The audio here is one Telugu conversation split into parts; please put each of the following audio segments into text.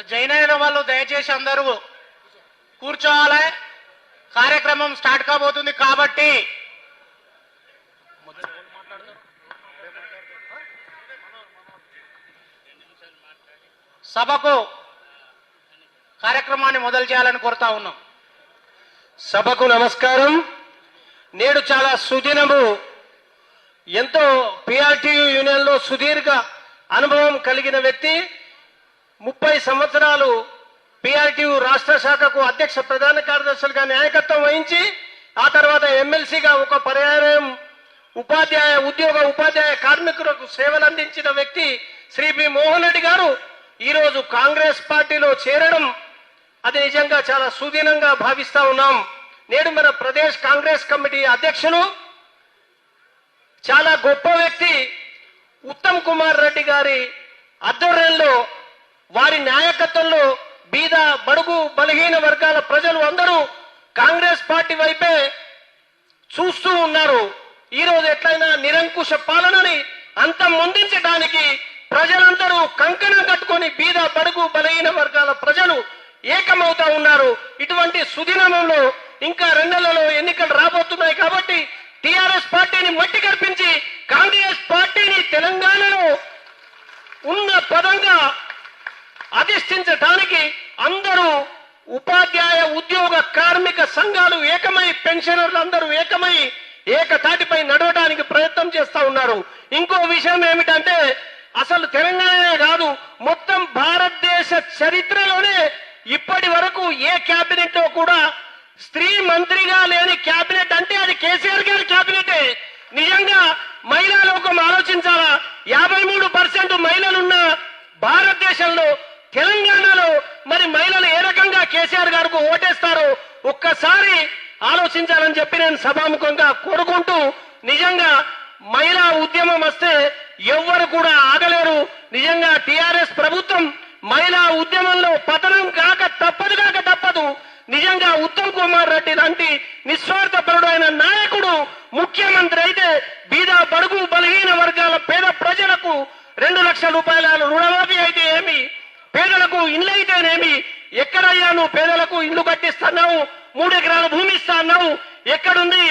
జైన్ అయిన వాళ్ళు దయచేసి అందరూ కూర్చోవాలి. కార్యక్రమం స్టార్ట్ కాబోతుంది కాబట్టి. సభకు కార్యక్రమాన్ని మొదలు చేయాలని కోరుతా ఉన్నాం. సభకు నమస్కారం. నేడు చాలా సుదినము ఎంతో పిఆర్టీయు యూనియన్లో సుదీర్ఘ అనుభవం కలిగిన వ్యక్తి. ముప్పై సంవత్సరాలు పిఆర్టీయు రాష్ట్ర శాఖకు అధ్యక్ష ప్రధాన కార్యదర్శులుగా నాయకత్వం వహించి ఆ తర్వాత ఎమ్మెల్సీగా ఒక పర్యాయం ఉపాధ్యాయ ఉద్యోగ ఉపాధ్యాయ కార్మికులకు సేవలు అందించిన వ్యక్తి శ్రీ పి మోహన్ రెడ్డి గారు ఈరోజు కాంగ్రెస్ పార్టీలో చేరడం అది నిజంగా చాలా సుదీనంగా భావిస్తా ఉన్నాం. నేడు మన ప్రదేశ్ కాంగ్రెస్ కమిటీ అధ్యక్షులు చాలా గొప్ప వ్యక్తి ఉత్తమ్ కుమార్ రెడ్డి గారి ఆధ్వర్యంలో వారి నాయకత్వంలో బీద బడుగు బలహీన వర్గాల ప్రజలు అందరూ కాంగ్రెస్ పార్టీ వైపే చూస్తూ ఉన్నారు. ఈ రోజు ఎట్లయినా నిరంకుశ పాలనని అంతమొందించడానికి ప్రజలందరూ కంకణం కట్టుకొని బీద బడుగు బలహీన వర్గాల ప్రజలు ఏకమవుతా ఉన్నారు. ఇటువంటి సుదినమంలో ఇంకా రెండేళ్ళలో ఎన్నికలు రాబోతున్నాయి కాబట్టి టిఆర్ఎస్ పార్టీని మట్టి కల్పించి కాంగ్రెస్ పార్టీని తెలంగాణలో ఉన్న పదంగా అధిష్ఠించడానికి అందరూ ఉపాధ్యాయ ఉద్యోగ కార్మిక సంఘాలు ఏకమై పెన్షనర్లు అందరూ ఏకమై ఏకతాటిపై నడవడానికి ప్రయత్నం చేస్తా ఉన్నారు. ఇంకో విషయం ఏమిటంటే అసలు తెలంగాణనే కాదు మొత్తం భారతదేశ చరిత్రలోనే ఇప్పటి వరకు ఏ క్యాబినెట్లో కూడా స్త్రీ మంత్రిగా లేని క్యాబినెట్ అంటే అది కేసీఆర్ గారి క్యాబినెటే. నిజంగా మహిళా లోకం ఆలోచించాలా? యాభై మూడు పర్సెంట్ మహిళలున్న భారతదేశంలో తెలంగాణలో మరి మహిళలు ఏ రకంగా కేసీఆర్ గారికి ఓటేస్తారో ఒక్కసారి ఆలోచించాలని చెప్పి నేను సభాముఖంగా కోరుకుంటూ నిజంగా మహిళా ఉద్యమం వస్తే ఎవ్వరు కూడా ఆగలేరు. నిజంగా టిఆర్ఎస్ ప్రభుత్వం మహిళా ఉద్యమంలో పతనం కాక తప్పదు కాక తప్పదు. నిజంగా ఉత్తమ్ కుమార్ రెడ్డి లాంటి నిస్వార్థపరుడైన నాయకుడు ముఖ్యమంత్రి అయితే బీద బడుగు బలహీన వర్గాల పేద ప్రజలకు రెండు లక్షల రూపాయల రుణమాఫీ అయితే ఏమి? పేదలకు ఇల్లు అయితేనేమి ఎక్కడయ్యా నువ్వు పేదలకు ఇల్లు కట్టిస్తున్నావు? మూడు ఎకరాల భూమి ఇస్తా అన్నావు ఎక్కడుంది?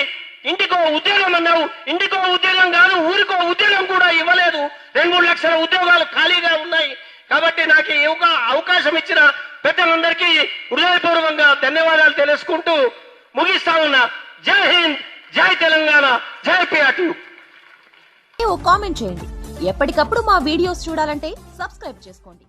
ఇంటికో ఉద్యోగం అన్నావు. ఇంటికో ఉద్యోగం కాదు ఊరికో ఉద్యోగం కూడా ఇవ్వలేదు. రెండు మూడు లక్షల ఉద్యోగాలు ఖాళీగా ఉన్నాయి. కాబట్టి నాకు ఈ అవకాశం ఇచ్చిన పెద్దలందరికీ హృదయపూర్వకంగా ధన్యవాదాలు తెలుసుకుంటూ ముగిస్తా ఉన్నా. జై హింద్ జై తెలంగాణ జై పిఆర్టీ. కామెంట్ చేయండి. ఎప్పటికప్పుడు మా వీడియోస్ చూడాలంటే సబ్స్క్రైబ్ చేసుకోండి.